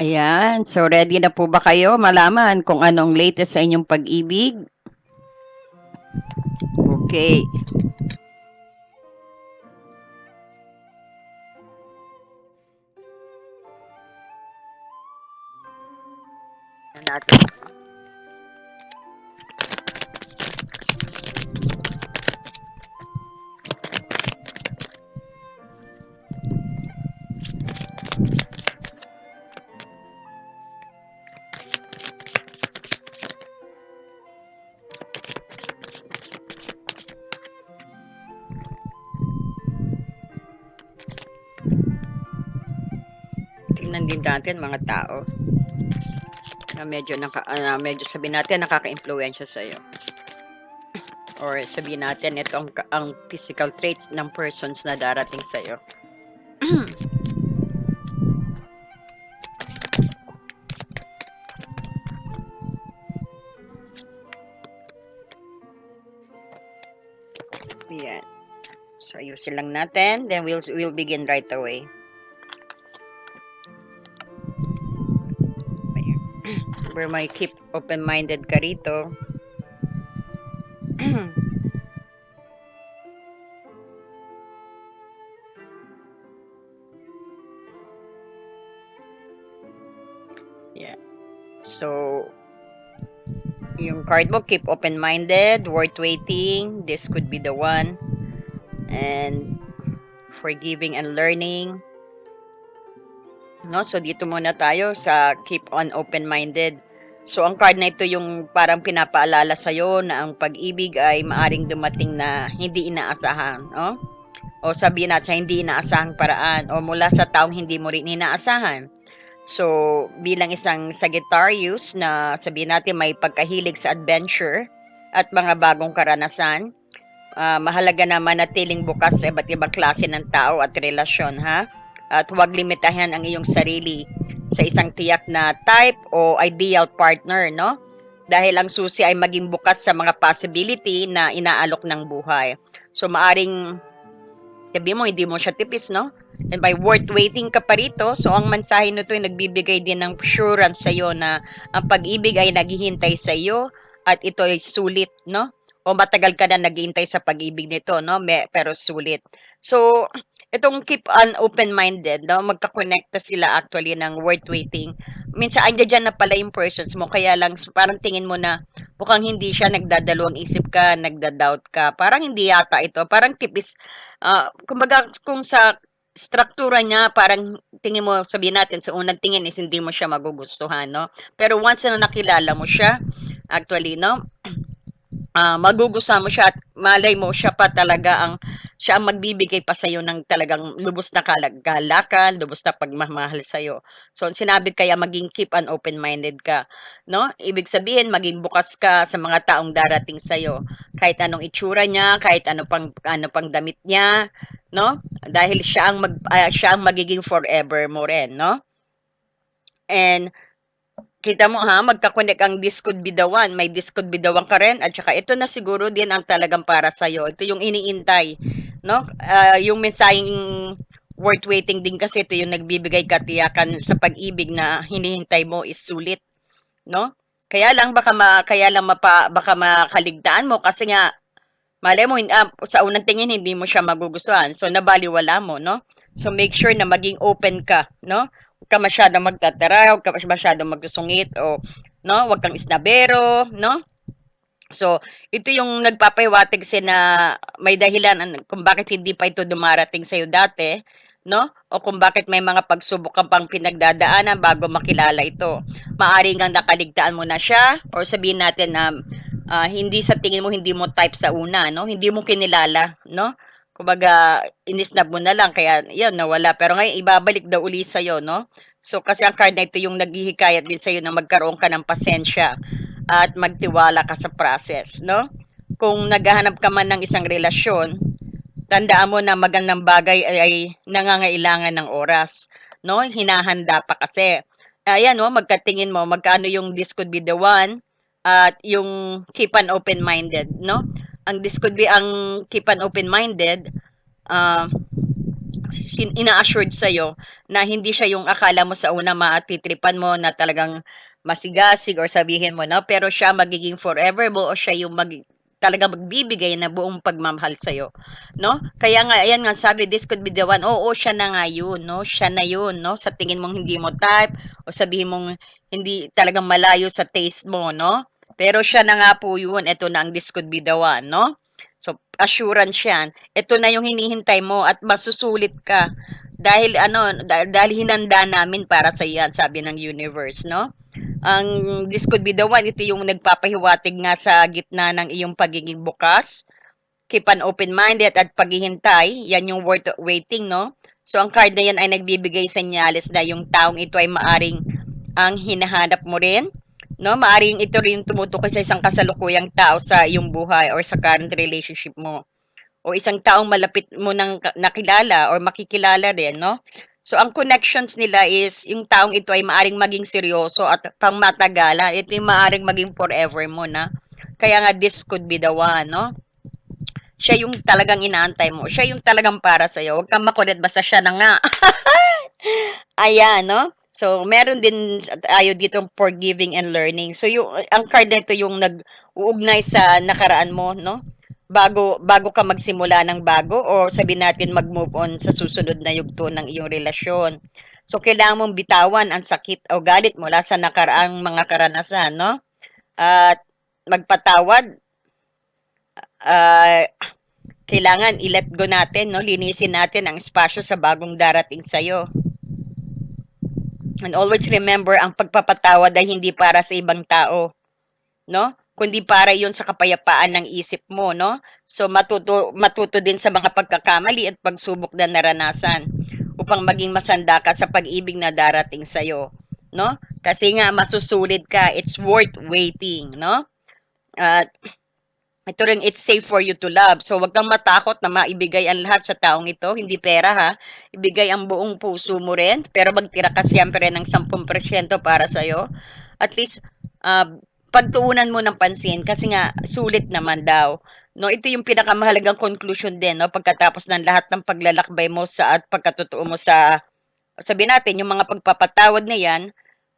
Ayan, so ready na po ba kayo malaman kung anong latest sa inyong pag-ibig? Okay. natin. Din natin mga tao na medyo naka, ah, medyo sabihin natin nakaka-impluwensya sa iyo. Or sabihin natin ito ang, ang physical traits ng persons na darating sa iyo. Yan. So, ayusin lang natin. Then, we'll, we'll begin right away. Where may keep open-minded ka rito. yeah. So, yung card mo, keep open-minded, worth waiting. This could be the one. And forgiving and learning. No, so dito muna tayo sa keep on open-minded. So ang card na ito yung parang pinapaalala sa na ang pag-ibig ay maaring dumating na hindi inaasahan, no? O sabihin natin sa hindi inaasahang paraan o mula sa taong hindi mo rin inaasahan. So, bilang isang Sagittarius na sabihin natin may pagkahilig sa adventure at mga bagong karanasan, ah, mahalaga na manatiling bukas sa iba't ibang klase ng tao at relasyon, ha? At huwag limitahan ang iyong sarili sa isang tiyak na type o ideal partner, no? Dahil ang susi ay maging bukas sa mga possibility na inaalok ng buhay. So, maaring sabi mo, hindi mo siya tipis, no? And by worth waiting ka pa rito, so ang mensahe nito ay nagbibigay din ng assurance sa iyo na ang pag-ibig ay naghihintay sa iyo at ito ay sulit, no? O matagal ka na naghihintay sa pag-ibig nito, no? Me, pero sulit. So, itong keep on open-minded, no? Magka-connecta sila actually ng worth waiting. Minsan, andyan dyan na pala yung persons mo, kaya lang parang tingin mo na mukhang hindi siya nagdadalawang isip ka, nagda-doubt ka. Parang hindi yata ito. Parang tipis, ah, kumbaga kung sa struktura niya, parang tingin mo, sabihin natin, sa unang tingin is hindi mo siya magugustuhan, no? Pero once na nakilala mo siya, actually, no? ah magugustuhan mo siya at malay mo siya pa talaga ang siya ang magbibigay pa sa iyo ng talagang lubos na kalagakan, lubos na pagmamahal sa iyo. So sinabi kaya maging keep an open-minded ka, no? Ibig sabihin maging bukas ka sa mga taong darating sa iyo. Kahit anong itsura niya, kahit ano pang ano pang damit niya, no? Dahil siya ang mag, ah, siya ang magiging forever mo rin, no? And kita mo ha, magka-connect ang this could be the one. May this could be the one ka rin. At saka ito na siguro din ang talagang para sa'yo. Ito yung iniintay. No? Ah, yung mensaheng worth waiting din kasi ito yung nagbibigay katiyakan sa pag-ibig na hinihintay mo is sulit. No? Kaya lang baka ma, kaya lang mapa, baka makaligtaan mo kasi nga malay mo ah, sa unang tingin hindi mo siya magugustuhan. So nabaliwala mo, no? So make sure na maging open ka, no? Huwag ka masyadong magtatara, huwag ka masyadong magsusungit o no, huwag kang isnabero, no? So, ito yung nagpapahiwatig kasi na may dahilan an- kung bakit hindi pa ito dumarating sa iyo dati, no? O kung bakit may mga pagsubok kang pang pinagdadaanan bago makilala ito. Maaring ang nakaligtaan mo na siya or sabihin natin na ah, hindi sa tingin mo hindi mo type sa una, no? Hindi mo kinilala, no? Kumbaga, inisnab mo na lang, kaya yun, nawala. Pero ngayon, ibabalik daw uli sa'yo, no? So, kasi ang card na ito yung naghihikayat din sa'yo na magkaroon ka ng pasensya at magtiwala ka sa process, no? Kung naghahanap ka man ng isang relasyon, tandaan mo na magandang bagay ay, ay nangangailangan ng oras, no? Hinahanda pa kasi. Ayan, no? Magkatingin mo, magkano yung this could be the one at yung keep an open-minded, no? Ang this could be ang keep an open-minded, sin- ina-assured sa'yo na hindi siya yung akala mo sa una matitripan mo na talagang masigasig or sabihin mo, no? Pero siya magiging forever mo o siya yung mag talaga magbibigay na buong pagmamahal sa'yo, no? Kaya nga, ayan nga, sabi, this could be the one. Oo, siya na nga yun, no? Siya na yun, no? Sa tingin mong hindi mo type o sabihin mong hindi talagang malayo sa taste mo, no? Pero siya na nga po yun. Ito na ang this could be the one, no? So, assurance yan. Ito na yung hinihintay mo at masusulit ka. Dahil ano, dahil, dahil hinanda namin para sa yan, sabi ng universe, no? Ang this could be the one, ito yung nagpapahiwatig nga sa gitna ng iyong pagiging bukas. Keep an open-minded at paghihintay, yan yung worth waiting, no? So, ang card na yan ay nagbibigay senyales na yung taong ito ay maaring ang hinahanap mo rin, no? Maaring ito rin tumutukoy sa isang kasalukuyang tao sa iyong buhay or sa current relationship mo. O isang taong malapit mo nang nakilala or makikilala din, no? So, ang connections nila is, yung taong ito ay maaring maging seryoso at pang matagalan. Ito yung maaring maging forever mo na. Kaya nga, this could be the one, no? Siya yung talagang inaantay mo. Siya yung talagang para sa'yo. Huwag kang makulit, basta siya na nga. Ayan, no? So, meron din tayo dito forgiving and learning. So, yung, ang card na ito yung nag-uugnay sa nakaraan mo, no? Bago, bago ka magsimula ng bago o sabi natin mag-move on sa susunod na yugto ng iyong relasyon. So, kailangan mong bitawan ang sakit o galit mula sa nakaraang mga karanasan, no? At magpatawad, ah, kailangan i-let go natin, no? Linisin natin ang espasyo sa bagong darating sa'yo. And always remember, ang pagpapatawad ay hindi para sa ibang tao, no? Kundi para yon sa kapayapaan ng isip mo, no? So matuto matuto din sa mga pagkakamali at pagsubok na naranasan upang maging masanda ka sa pag-ibig na darating sa iyo, no? Kasi nga masusulit ka, it's worth waiting, no? At ito rin, it's safe for you to love. So, wag kang matakot na maibigay ang lahat sa taong ito. Hindi pera, ha? Ibigay ang buong puso mo rin. Pero magtira ka siyempre ng 10% para sa'yo. At least, uh, pagtuunan mo ng pansin kasi nga, sulit naman daw. No, ito yung pinakamahalagang conclusion din, no? Pagkatapos ng lahat ng paglalakbay mo sa at pagkatotoo mo sa, sabi natin, yung mga pagpapatawad na yan,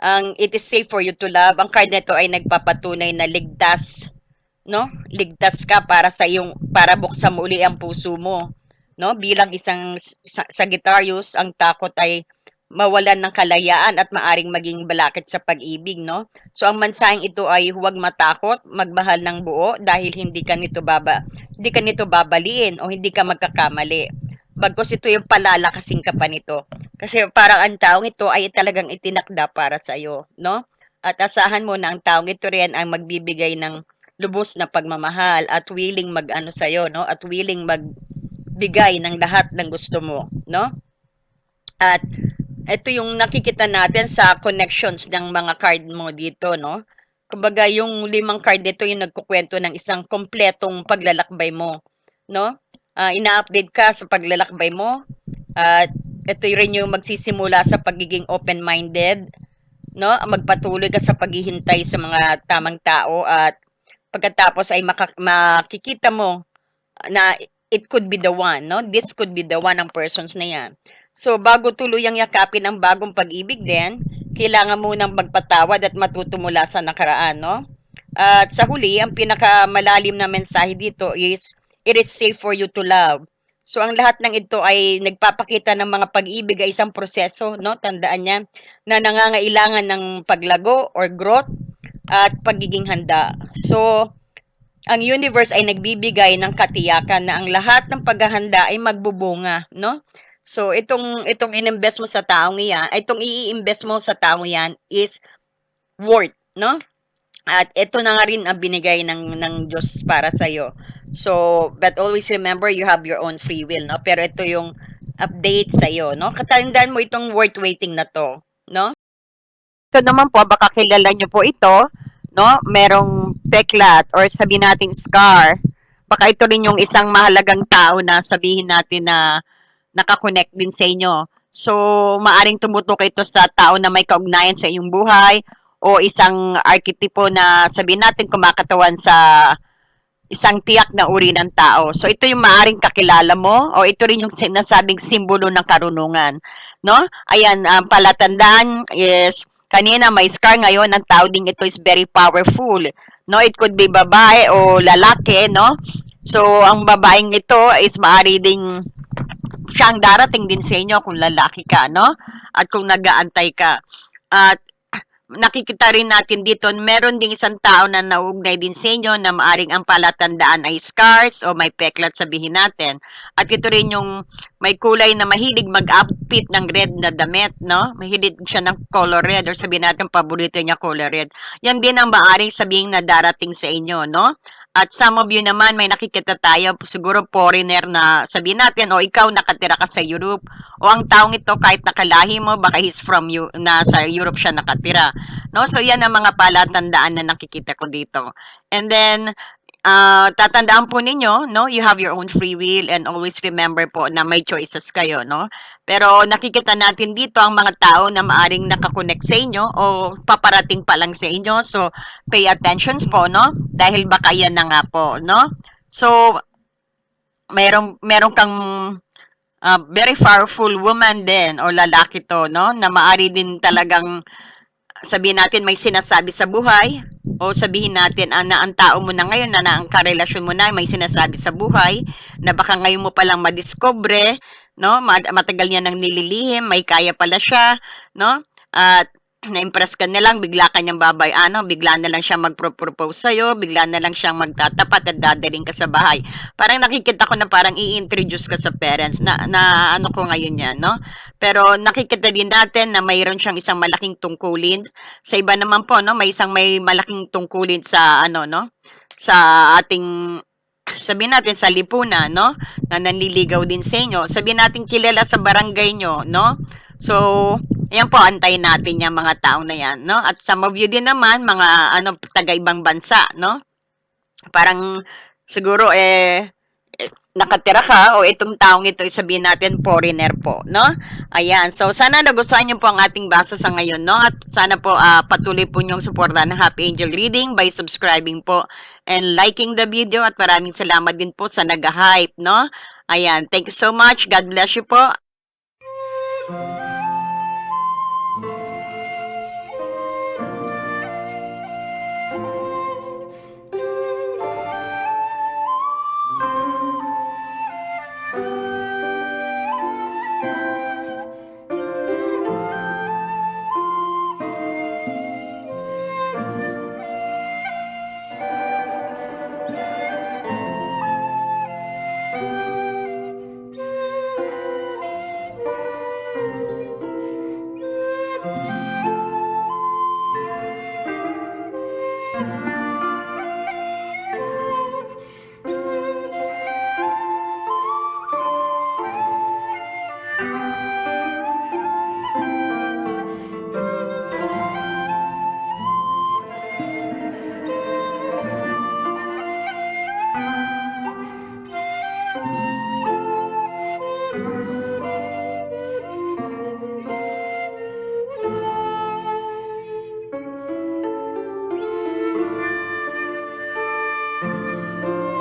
ang it is safe for you to love. Ang card nito ay nagpapatunay na ligtas no? Ligtas ka para sa iyong para buksan mo uli ang puso mo, no? Bilang isang sa- Sagittarius, ang takot ay mawalan ng kalayaan at maaring maging balakid sa pag-ibig, no? So ang mensaheng ito ay huwag matakot, magmahal ng buo dahil hindi ka nito baba hindi ka nito babaliin o hindi ka magkakamali. Bagkos ito yung palalakasin ka pa nito. Kasi parang ang taong ito ay talagang itinakda para sa iyo, no? At asahan mo na ang taong ito rin ang magbibigay ng lubos na pagmamahal at willing mag-ano sa no? At willing magbigay ng lahat ng gusto mo, no? At ito yung nakikita natin sa connections ng mga card mo dito, no? Kumbaga, yung limang card dito yung nagkukwento ng isang kompletong paglalakbay mo, no? Uh, ina-update ka sa paglalakbay mo at ito rin yung magsisimula sa pagiging open-minded, no? Magpatuloy ka sa paghihintay sa mga tamang tao at pagkatapos ay maka- makikita mo na it could be the one, no? This could be the one ang persons na yan. So, bago tuluyang yakapin ang bagong pag-ibig din, kailangan mo nang magpatawad at matuto mula sa nakaraan, no? At sa huli, ang pinakamalalim na mensahe dito is, it is safe for you to love. So, ang lahat ng ito ay nagpapakita ng mga pag-ibig ay isang proseso, no? Tandaan niya, na nangangailangan ng paglago or growth at pagiging handa. So, ang universe ay nagbibigay ng katiyakan na ang lahat ng paghahanda ay magbubunga, no? So, itong itong ininvest mo sa taong iyan, itong i-invest mo sa taong iyan is worth, no? At ito na nga rin ang binigay ng ng Diyos para sa iyo. So, but always remember you have your own free will, no? Pero ito yung update sa iyo, no? Katandaan mo itong worth waiting na to, no? Ito naman po, baka kilala nyo po ito, no? Merong peklat or sabi natin scar. Baka ito rin yung isang mahalagang tao na sabihin natin na nakakonect din sa inyo. So, maaring tumutukoy ito sa tao na may kaugnayan sa iyong buhay o isang arketipo na sabihin natin kumakatawan sa isang tiyak na uri ng tao. So ito yung maaring kakilala mo o ito rin yung sinasabing simbolo ng karunungan, no? Ayan, ang palatandaan is kanina may scar ngayon, ang tao ding ito is very powerful. No, it could be babae o lalaki, no? So ang babaeng ito is maari ding siya ang darating din sa inyo kung lalaki ka, no? At kung nag-aantay ka. At nakikita rin natin dito, meron ding isang tao na naugnay din sa inyo na maaring ang palatandaan ay scars o may peklat sabihin natin. At ito rin yung may kulay na mahilig mag-upfit ng red na damit, no? Mahilig siya ng color red or sabihin natin paborito niya color red. Yan din ang maaring sabihin na darating sa inyo, no? At some of you naman, may nakikita tayo, siguro foreigner na sabihin natin, o ikaw nakatira ka sa Europe, o ang taong ito kahit nakalahi mo, baka he's from you, na sa Europe siya nakatira. No? So yan ang mga palatandaan na nakikita ko dito. And then, ah tatandaan po ninyo, no, you have your own free will and always remember po na may choices kayo, no? Pero nakikita natin dito ang mga tao na maaring nakakonect sa inyo o paparating pa lang sa inyo. So, pay attention po, no? Dahil baka yan na nga po, no? So, merong, merong kang ah, very powerful woman din o lalaki to, no? Na maari din talagang sabihin natin may sinasabi sa buhay o sabihin natin ah, na ang tao mo na ngayon na, ang karelasyon mo na may sinasabi sa buhay na baka ngayon mo palang madiscover, no? Mat- Matagal niya nang nililihim, may kaya pala siya, no? At na-impress ka na lang, bigla ka niyang babay, ano, bigla na lang siya magpro-propose sa'yo, bigla na lang siyang magtatapat at dadaling ka sa bahay. Parang nakikita ko na parang i-introduce ka sa parents na, na ano ko ngayon yan, no? Pero nakikita din natin na mayroon siyang isang malaking tungkulin. Sa iba naman po, no, may isang may malaking tungkulin sa ano, no? Sa ating sabihin natin sa lipunan, no? Na nanliligaw din sa inyo. Sabihin natin kilala sa barangay nyo, no? So, ayan po, antayin natin yung mga tao na yan, no? At some of you din naman, mga ano, taga-ibang bansa, no? Parang siguro eh, eh, nakatira ka o itong taong ito sabihin natin foreigner po, no? Ayan. So sana nagustuhan niyo po ang ating basa sa ngayon, no? At sana po ah, patuloy po niyong suportahan ng Happy Angel Reading by subscribing po and liking the video at maraming salamat din po sa nag-hype, no? Ayan. Thank you so much. God bless you po.